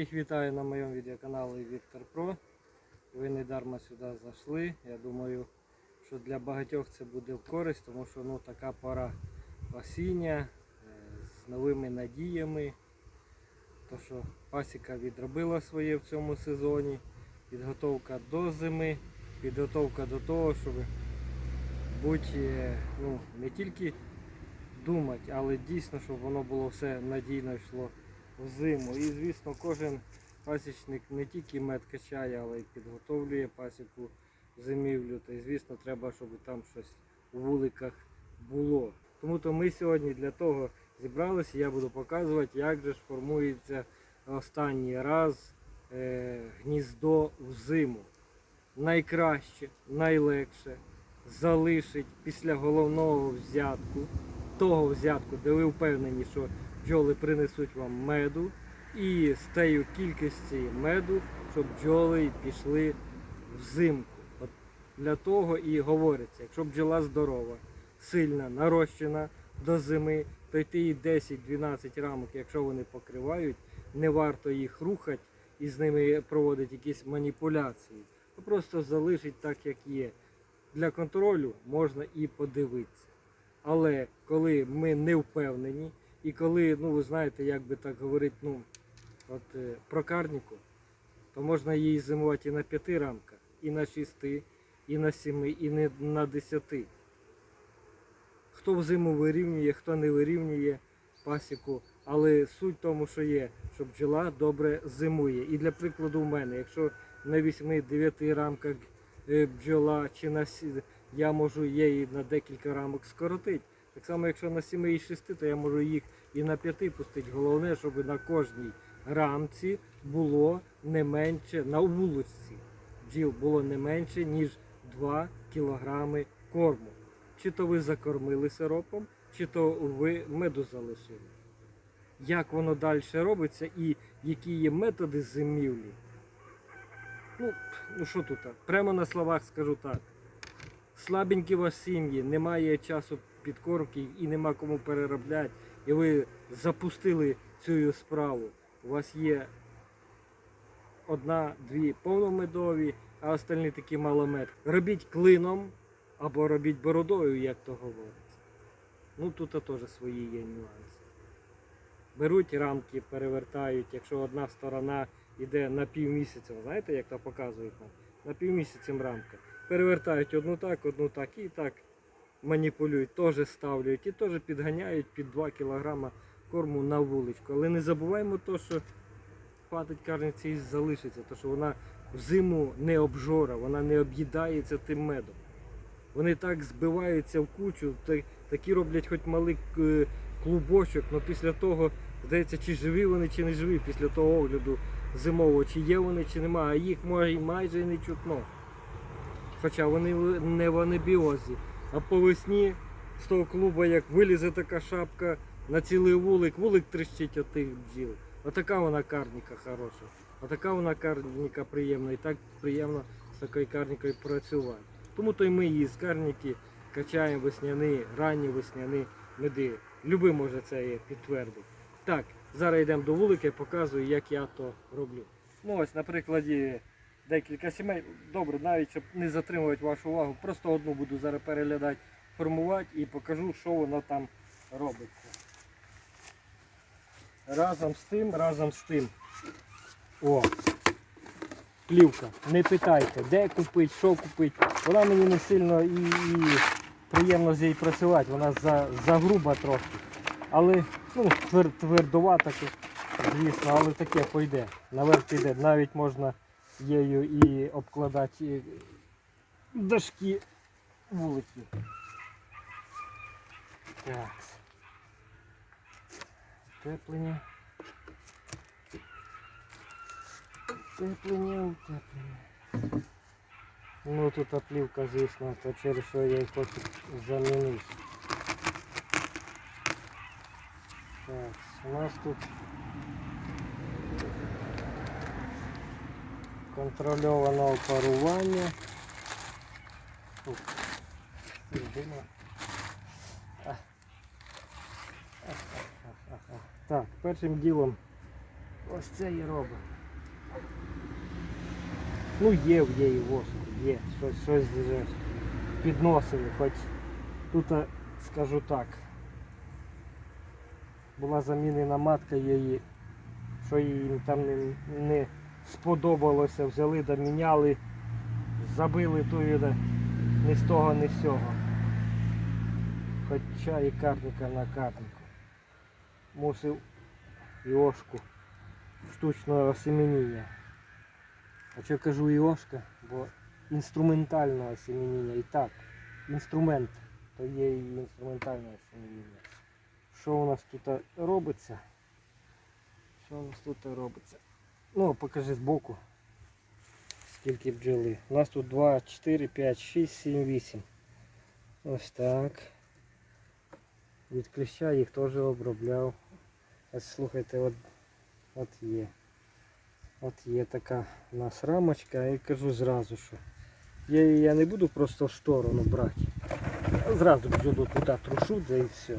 Всіх вітаю на моєму відеоканалі Віктор Про. Ви не дарма сюди зайшли. Я думаю, що для багатьох це буде в користь, тому що ну, така пора осіння е, з новими надіями. То, що пасіка відробила своє в цьому сезоні. Підготовка до зими, підготовка до того, щоб бути е, ну, не тільки думати, але дійсно, щоб воно було все надійно йшло в зиму. І звісно, кожен пасічник не тільки мед качає, але й підготовлює пасіку зимівлю. Та й звісно, треба, щоб там щось у вуликах було. Тому то ми сьогодні для того зібралися. Я буду показувати, як же ж формується останній раз е, гніздо в зиму. Найкраще, найлегше залишить після головного взятку, того взятку, де ви впевнені, що бджоли принесуть вам меду, і з тією кількості меду, щоб бджоли пішли взимку. От для того і говориться, якщо бджола здорова, сильна, нарощена до зими, то йти їй 10-12 рамок, якщо вони покривають, не варто їх рухати і з ними проводити якісь маніпуляції. То просто залишить так, як є. Для контролю можна і подивитися. Але коли ми не впевнені, і коли, ну ви знаєте, як би так говорити, ну, от е, про карніку, то можна її зимувати і на п'яти рамках, і на шести, і на сіми, і не на десяти. Хто в зиму вирівнює, хто не вирівнює пасіку. Але суть в тому, що є, що бджола добре зимує. І для прикладу в мене, якщо на 8-9 рамках е, бджола чи на я можу її на декілька рамок скоротити. Так само, якщо на 7 і 6, то я можу їх і на 5 пустити. Головне, щоб на кожній рамці було не менше, на вулиці бджіл було не менше, ніж 2 кілограми корму. Чи то ви закормили сиропом, чи то ви меду залишили. Як воно далі робиться і які є методи зимівлі. Ну, ну що тут? Прямо на словах скажу так. Слабенькі у вас сім'ї, немає часу підкормки і нема кому переробляти, і ви запустили цю справу. У вас є одна-дві повномедові, а остальні такі маломед. Робіть клином або робіть бородою, як то говориться. Ну тут теж свої є нюанси. Беруть рамки, перевертають, якщо одна сторона йде на півмісяця, знаєте, як то показують нам? На півмісяцем рамка. Перевертають одну так, одну так і так маніпулюють, теж ставлять і теж підганяють під 2 кг корму на вуличку. Але не забуваємо то, що хватить карниці і залишиться, то що вона взиму не обжора, вона не об'їдається тим медом. Вони так збиваються в кучу, такі роблять хоч малий е, клубочок, але після того, здається, чи живі вони, чи не живі, після того огляду зимового, чи є вони, чи немає, а їх може майже не чутно. Хоча вони не в анебіозі. А по весні з того клуба, як вилізе така шапка на цілий вулик, вулик тріщить от тих бджіл. Отака вона карніка хороша. Отака вона карніка приємна. І так приємно з такою карнікою працювати. Тому то й ми її з карніки качаємо весняні, ранні весняні меди. Люби може це підтвердити. Так, зараз йдемо до вулика і показую, як я то роблю. Ну ось на прикладі декілька сімей. Добре, навіть щоб не затримувати вашу увагу, просто одну буду зараз переглядати, формувати і покажу, що воно там робиться. Разом з тим, разом з тим. О, плівка. Не питайте, де купити, що купити. Вона мені не сильно і, і приємно з нею працювати, вона за, загруба трохи. Але ну, твер, твердувата, звісно, але таке пойде. Наверх піде. Навіть можна її і обкладати і дошки вуликів. Так. Теплення. Утеплення, утеплення. Ну тут оплівка, звісно, то через що я її хочу замінити. Так, у нас тут ах, ах. Так, першим ділом Ось це і робимо. Ну є в її воску, є. Щось, щось вже підносили, хоч тут, е, скажу так, була замінена матка її, що їй там не, не сподобалося, взяли да міняли, забили ту да, ні з того, ні з цього. Хоча і карника на карнику. Мусив Іошку штучного осеменіння. А що кажу Іошка? Бо інструментального осеменіння. І так, інструмент, то є і інструментальне осеменіння. Що у нас тут робиться? Що у нас тут робиться? Ну, покажи збоку. Скільки бджоли. У нас тут 2, 4, 5, 6, 7, 8. Ось так. Від кліща їх теж обробляв. Ось слухайте, от, от є. От є така у нас рамочка, і кажу зразу, що я її я не буду просто в сторону брати. Зразу бджолу туди трушу, да і все.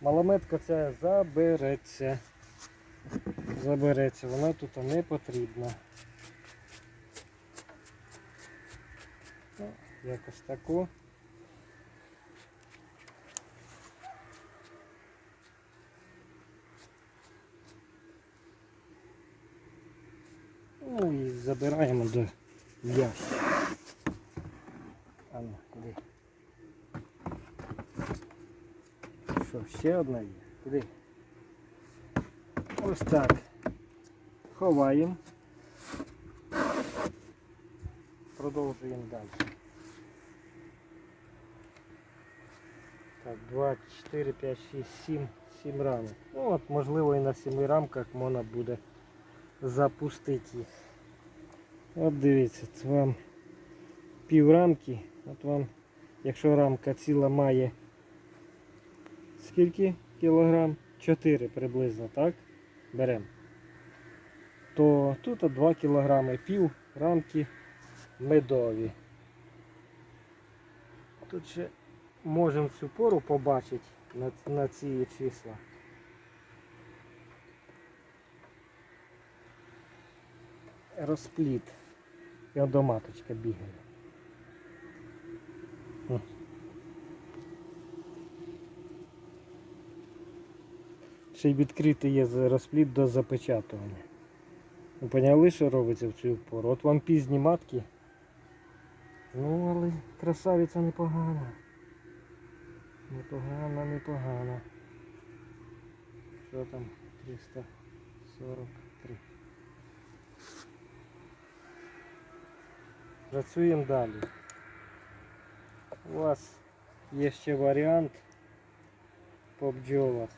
Малометка ця забереться. Забереться, вона тут не потрібна. Ну, Якось тако. Ну і забираємо до ящика. А ну, куди? Що, ще одна є? Куди? Ось так. Ховаємо. Продовжуємо далі. Так, 2, 4, 5, 6, 7, 7 рамок. Ну от, можливо і на 7 рамках можна буде запустити їх. От дивіться, це вам пів рамки. От вам, якщо рамка ціла має скільки кілограм? 4 приблизно, так? Беремо. То тут 2 кілограми пів рамки медові. Тут ще можемо цю пору побачити на, на ці числа. Розпліт. І до маточка бігає. Ще й відкритий є розпліт до запечатування. Ви поняли, що робиться в цю пору? От вам пізні матки. Ну, але красавиця непогана. Непогана, непогана. Що там? 343. Працюємо далі. У вас є ще варіант по бджолах.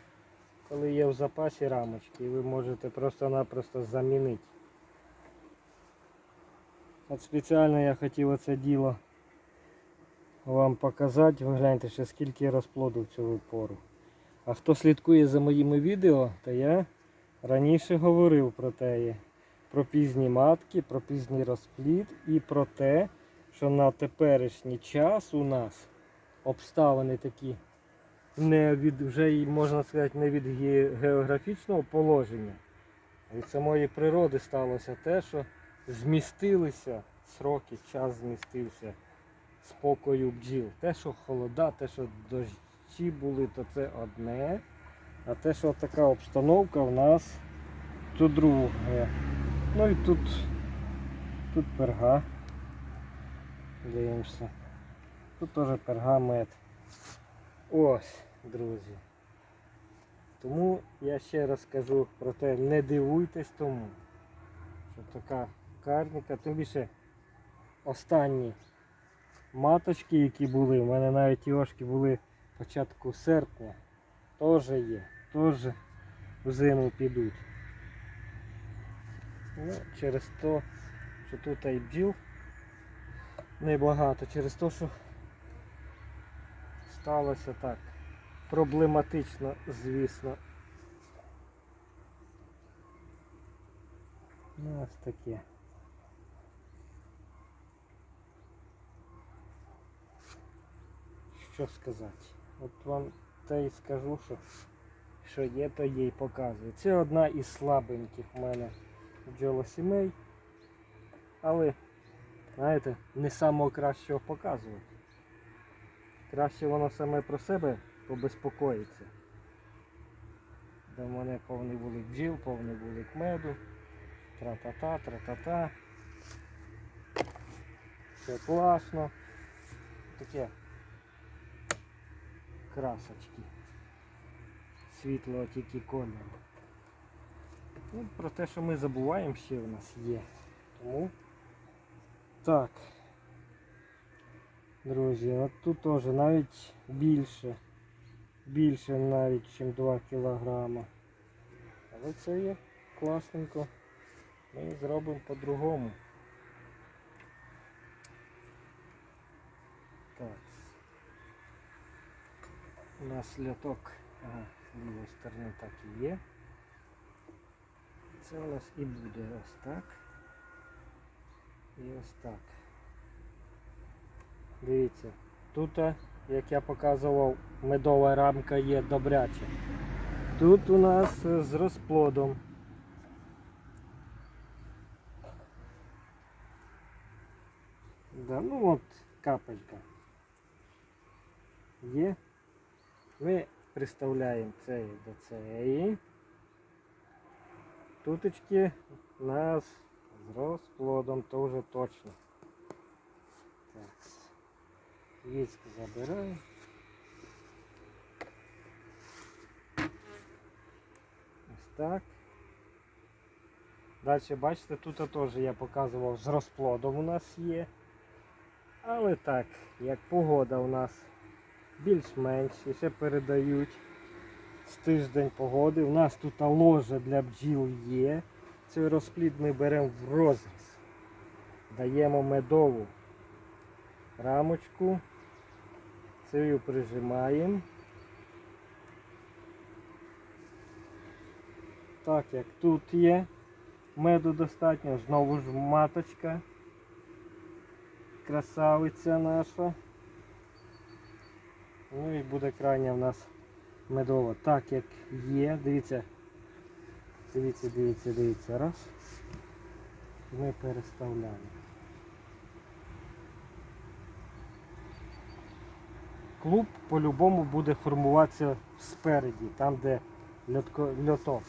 Коли є в запасі рамочки, ви можете просто-напросто замінити. От спеціально я хотів оце діло вам показати. Ви гляньте ще скільки розплоду в цю пору. А хто слідкує за моїми відео, то я раніше говорив про те, про пізні матки, про пізній розплід і про те, що на теперішній час у нас обставини такі не від вже можна сказати не від географічного положення, а від самої природи сталося те, що змістилися сроки, час змістився спокою бджіл. Те, що холода, те, що дощі були, то це одне. А те, що така обстановка в нас, то друге. Ну і тут, тут перга. Дивимося. Тут теж перга мед. Ось, друзі. Тому я ще раз кажу про те, не дивуйтесь тому, що така карніка, тим більше останні маточки, які були, у мене навіть йошки були початку серпня, теж є, теж в зиму підуть. Ну, через те, що тут і бджіл небагато, через те, що сталося так. Проблематично, звісно. Ну, ось таке. Що сказати? От вам те і скажу, що що є, то і показую. Це одна із слабеньких в мене бджолосімей. Але, знаєте, не самого кращого показувати. Краще воно саме про себе побезпокоїться. До мене повний вулик бджіл, повний вулик меду. Тра-та-та, тра-та-та. Все класно. Таке красочки. Світлого тільки кольору. Ну, про те, що ми забуваємо, ще у нас є. Тому так. Друзі, от тут теж навіть більше. Більше навіть, ніж 2 кілограма. Але це є класненько. Ми зробимо по-другому. Так. У нас льоток ага, з лівої сторони так і є. Це у нас і буде ось так. І ось так. Дивіться, тут, як я показував, медова рамка є добряча. Тут у нас е, з розплодом. Да, ну от капелька. Є. Ми приставляємо цей до цієї. Туточки у нас з розплодом, то вже точно. Так. Віск забираю. Ось так. Далі, бачите, тут теж я показував з розплодом у нас є. Але так, як погода у нас більш-менш і ще передають з тиждень погоди. У нас тут ложа для бджіл є. Цей розплід ми беремо в розріз. Даємо медову рамочку. Цею прижимаємо. Так як тут є меду достатньо, знову ж маточка. Красавиця наша. Ну і буде крайня в нас медова. Так як є, дивіться, дивіться, дивіться, дивіться, раз. Ми переставляємо. Клуб по-любому буде формуватися спереді, там де льоток.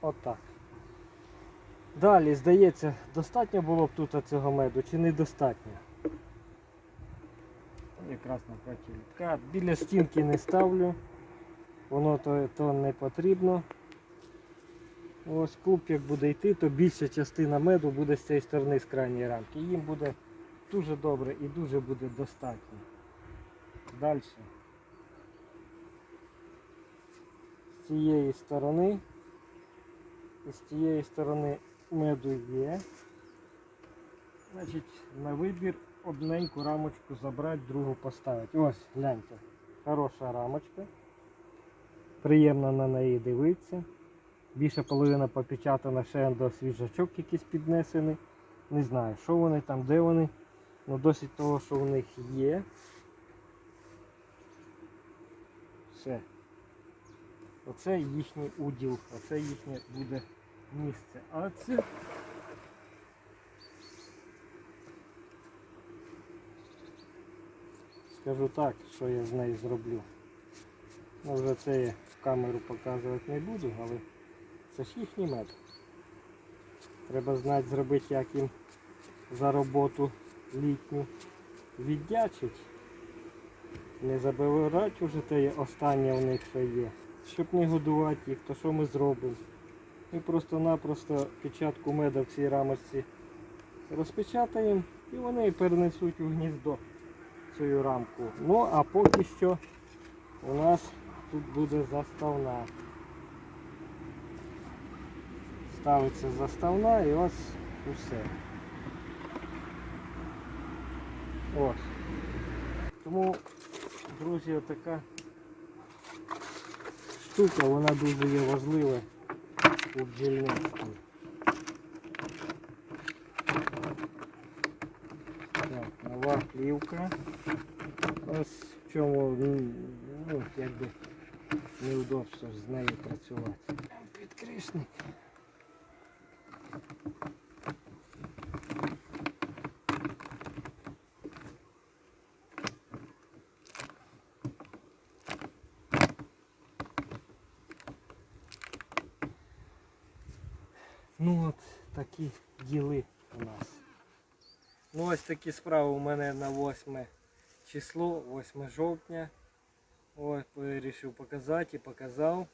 Отак. Далі, здається, достатньо було б тут цього меду чи недостатньо? Якраз напроти літка. Біля стінки не ставлю. Воно то, то не потрібно. Ось клуб як буде йти, то більша частина меду буде з цієї сторони з крайньої рамки. Їм буде дуже добре і дуже буде достатньо. Далі. З цієї сторони і з тієї сторони меду є. Значить, на вибір одненьку рамочку забрати, другу поставити. Ось, гляньте, хороша рамочка. Приємно на неї дивитися. Більша половина попечатана ще до свіжачок якийсь піднесений. Не знаю, що вони там, де вони. Ну досить того, що в них є. Все. Оце їхній уділ, оце їхнє буде місце. А це скажу так, що я з нею зроблю. Ну, вже це я в камеру показувати не буду, але це ж їхній мед. Треба знати зробити, як їм за роботу літню віддячить. Не забирати вже те останнє в них що є. Щоб не годувати їх, то що ми зробимо? Ми просто-напросто печатку меда в цій рамочці розпечатаємо і вони перенесуть у гніздо цю рамку. Ну а поки що у нас тут буде заставна. Ставиться заставна і ось усе. Ось. Тому, друзі, отака штука, вона дуже є важлива у бджільництві. Так, плівка. Ось в чому ну, якби неудобство з нею працювати. Підкришник. Ну от такі діли у нас. Ну ось такі справи у мене на 8 число, 8 жовтня. Ось вирішив показати і показав.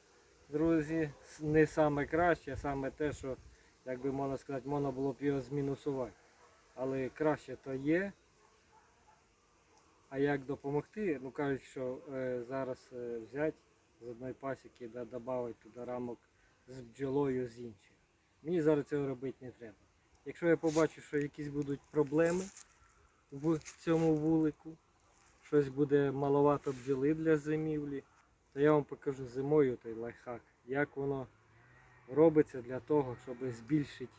Друзі, не саме краще, а саме те, що, як би можна сказати, можна було б його змінусувати. Але краще то є. А як допомогти? Ну кажуть, що е, зараз е, взяти з одної пасіки да додати туди рамок з бджолою з інших. Мені зараз цього робити не треба. Якщо я побачу, що якісь будуть проблеми в цьому вулику, щось буде маловато бджоли для зимівлі, то я вам покажу зимою той лайфхак, як воно робиться для того, щоб збільшити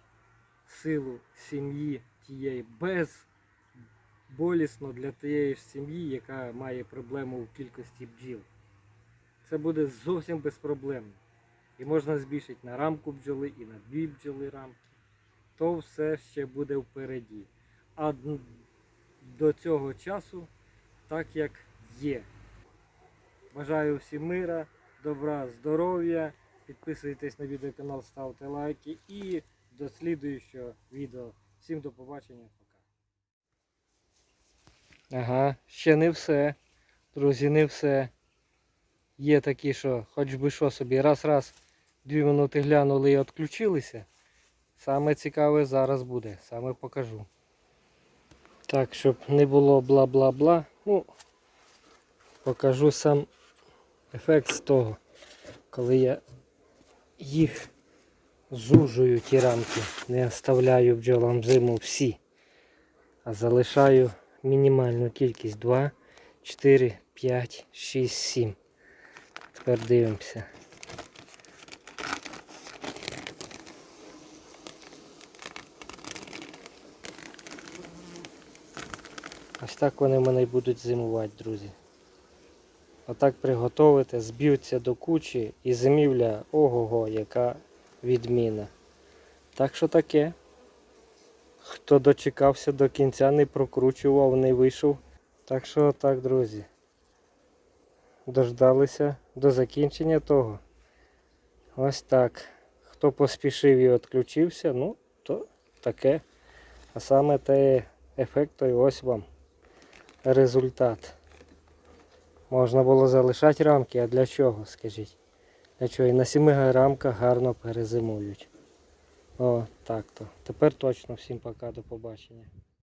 силу сім'ї тієї без болісно для тієї ж сім'ї, яка має проблему в кількості бджіл. Це буде зовсім безпроблемно. І можна збільшити на рамку бджоли і на дві бджоли рамки. То все ще буде впереді. А до цього часу так як є. Бажаю всім мира, добра, здоров'я. Підписуйтесь на відеоканал, ставте лайки і до слідуючого відео. Всім до побачення. Пока. Ага, ще не все. Друзі, не все. Є такі, що хоч би що собі, раз-раз, дві минути глянули і відключилися. Саме цікаве зараз буде, саме покажу. Так, щоб не було бла-бла-бла. Ну, покажу сам ефект з того, коли я їх зужую ті рамки, не оставляю бджолам зиму всі, а залишаю мінімальну кількість 2, 4, 5, 6, 7. Тепер дивимося. Ось так вони в мене будуть зимувати, друзі. Отак приготовите, зб'ються до кучі і зимівля ого-го, яка відміна. Так що таке. Хто дочекався до кінця, не прокручував, не вийшов. Так що так, друзі. Дождалися до закінчення того. Ось так. Хто поспішив і відключився, ну, то таке. А саме те ефект, то й ось вам результат. Можна було залишати рамки, а для чого, скажіть? Для чого? І на сіми рамках гарно перезимують. О, так то. Тепер точно всім пока, до побачення.